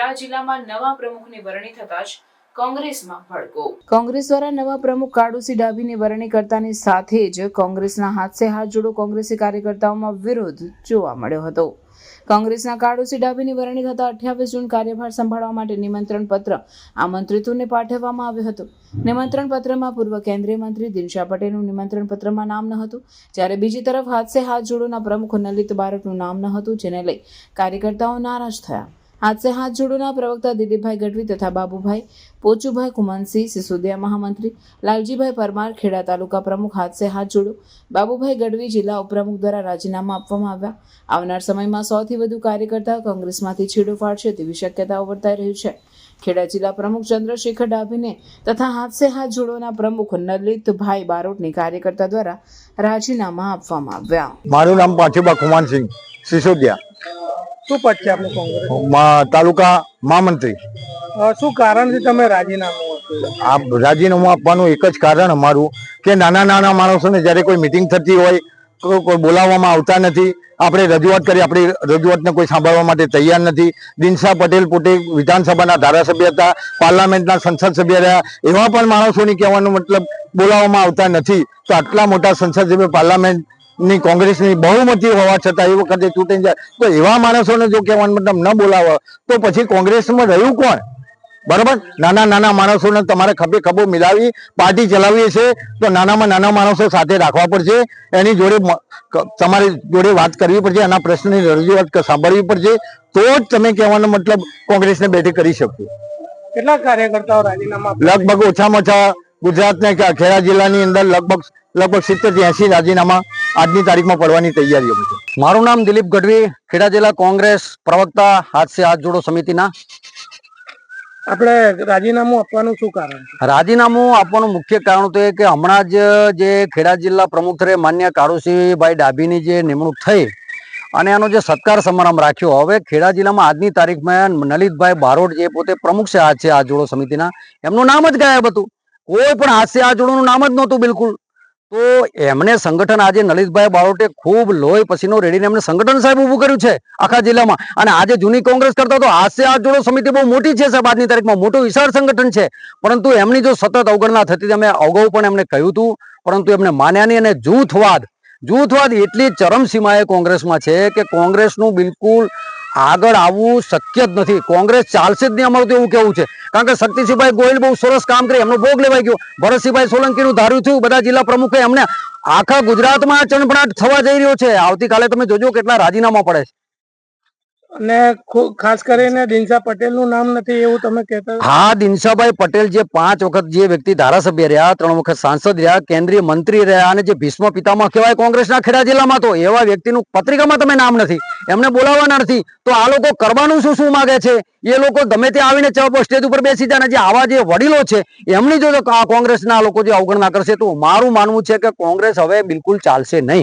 ખેડા જિલ્લામાં નવા પ્રમુખની વરણી થતા જ કોંગ્રેસમાં કોંગ્રેસ દ્વારા નવા પ્રમુખ કાળુસી ડાભીની વરણી કરતાની સાથે જ કોંગ્રેસના હાથસે હાથ જોડો કોંગ્રેસી કાર્યકર્તાઓમાં વિરોધ જોવા મળ્યો હતો. કોંગ્રેસના કાળુસી ડાભીની વરણી થતા અઠ્યાવીસ જૂન કાર્યભાર સંભાળવા માટે નિમંત્રણ પત્ર આમંત્રિતોને પાઠવવામાં આવ્યો હતો. નિમંત્રણ પત્રમાં પૂર્વ કેન્દ્રીય મંત્રી દિનશા પટેલનું નિમંત્રણ પત્રમાં નામ ન હતું. જ્યારે બીજી તરફ હાથસે હાથ જોડોના પ્રમુખ નલિત બારકનું નામ ન હતું, જેને લઈ કાર્યકર્તાઓ નારાજ થયા. હાથસે હાથ જોડોના પ્રવક્તા દિલીપભાઈ ગઢવી તથા બાબુભાઈ પોચુભાઈ કુમનસિંહ, સિસોદિયા મહામંત્રી લાલજીભાઈ પરમાર, ખેડા તાલુકા પ્રમુખ હાથસે હાથ જોડો બાબુભાઈ ગઢવી જિલ્લા ઉપપ્રમુખ દ્વારા રાજીનામા આપવામાં આવ્યા. આવનાર સમયમાં સૌથી વધુ કાર્યકર્તા કોંગ્રેસમાંથી છેડો ફાડશે તેવી શક્યતાઓ વર્તાઈ રહી છે. ખેડા જિલ્લા પ્રમુખ ચંદ્રશેખર ડાભીને તથા હાથસે હાથ જોડોના પ્રમુખ નલિતભાઈ બારોટની કાર્યકર્તા દ્વારા રાજીનામા આપવામાં આવ્યા. મારું નામ પાછુબા ખુમાનસિંહ સિસોદિયા. શું પદ છે આપનું કોંગ્રેસ? મા- તાલુકા મહામંત્રી. શું કારણથી તમે રાજીનામું આ રાજીનામું આપવાનું એક જ કારણ અમારું કે નાના નાના માણસોને જ્યારે કોઈ મિટિંગ થતી હોય કોઈ બોલાવવામાં આવતા નથી આપણે રજૂઆત કરી આપણી રજૂઆતને કોઈ સાંભળવા માટે તૈયાર નથી. દિનશા પટેલ પોતે વિધાનસભાના ધારાસભ્ય હતા પાર્લામેન્ટના સંસદ સભ્ય રહ્યા એવા પણ માણસોની કહેવાનો મતલબ બોલાવવામાં આવતા નથી. તો આટલા મોટા સંસદ સભ્ય પાર્લામેન્ટ ની કોંગ્રેસની બહુમતી હોવા છતાં એ વખતે ચૂંટણી જાય. તો એવા માણસોને જો કહેવાનું મતલબ ન બોલાવે તો પછી કોંગ્રેસમાં રહ્યું કોણ? બરાબર? નાના નાના માણસોને તમારે ખભે ખભો મિલાવી પાર્ટી ચલાવીએ છે તો નાનામાં નાના માણસો સાથે રાખવા પડશે. એની જોડે તમારી જોડે વાત કરવી પડશે એના પ્રશ્નની રજૂઆત સાંભળવી પડશે. તો જ તમે કહેવાનો મતલબ કોંગ્રેસને બેઠી કરી શકશો. કેટલા કાર્યકર્તાઓ રાજીનામા લગભગ ઓછામાં ઓછા ગુજરાતના ખેડા જિલ્લાની અંદર લગભગ લગભગ સિત્તેરથી એસી રાજીનામા આજની તારીખમાં પડવાની તૈયારીઓ છે. મારું નામ દિલીપ ગઢવી ખેડા જિલ્લા કોંગ્રેસ પ્રવક્તા હાથ સે હાથ જોડો સમિતિના. આપણે રાજીનામું આપવાનું શું કારણ રાજીનામું આપવાનું મુખ્ય કારણ તો એ કે હમણાં જ જે ખેડા જિલ્લા પ્રમુખ તરીકે માન્ય કાળુસિંહભાઈ ડાભીની જે નિમણૂક થઈ અને એનો જે સત્કાર સમારંભ રાખ્યો હવે ખેડા જિલ્લામાં આજની તારીખમાં નલિતભાઈ બારોટ જે પોતે પ્રમુખ છે હાથ છે હાથ જોડો સમિતિના એમનું નામ જ ગાયબ હતું. કોઈ પણ હાથ છે હાથ જોડોનું નામ જ નહોતું બિલકુલ. તો એમને સંગઠન આજે નલિતભાઈ બારોટે ખૂબ લોહી પસીનો રેડીને એમને સંગઠન સાહેબ ઊભું કર્યું છે આખા જિલ્લામાં. અને આજે જૂની કોંગ્રેસ કરતા તો હાથ જોડો સમિતિ બહુ મોટી છે સાહેબ આજની તારીખમાં. મોટું વિશાળ સંગઠન છે. પરંતુ એમની જો સતત અવગણના થતી અમે અગાઉ પણ એમને કહ્યું હતું. પરંતુ એમને માન્યા નહીં અને જૂથવાદ જૂથવાદ એટલી ચરમસીમાએ કોંગ્રેસમાં છે કે કોંગ્રેસનું બિલકુલ આગળ આવવું શક્ય જ નથી. કોંગ્રેસ ચાલશે જ નહીં અમારું તો એવું કેવું છે. કારણ કે શક્તિસિંહભાઈ ગોયલ બહુ સરસ કામ કરી એમનો ભોગ લેવાઈ ગયો. ભરતસિંહભાઈ સોલંકીનું ધાર્યું થયું બધા જિલ્લા પ્રમુખે એમને આખા ગુજરાતમાં ચણપણાટ થવા જઈ રહ્યો છે. આવતીકાલે તમે જોજો કેટલા રાજીનામા પડે છે. અને ખાસ કરીને દિનશા પટેલનું નામ નથી એવું તમે કહેતા હા દિનશાભાઈ પટેલ જે પાંચ વખત જે વ્યક્તિ ધારાસભ્ય રહ્યા ત્રણ વખત સાંસદ રહ્યા કેન્દ્રીય મંત્રી રહ્યા અને જે ભીષ્મ પિતામાં કહેવાય કોંગ્રેસના ખેડા જિલ્લામાં તો એવા વ્યક્તિનું પત્રિકામાં તમે નામ નથી. એમને બોલાવવાના નથી. તો આ લોકો કરવાનું શું શું માગે છે? એ લોકો ગમે તે આવીને સ્ટેજ ઉપર બેસી જાય જે આવા જે વડીલો છે, એમની જો આ કોંગ્રેસના લોકો જે અવગણના કરશે, તો મારું માનવું છે કે કોંગ્રેસ હવે બિલકુલ ચાલશે નહીં.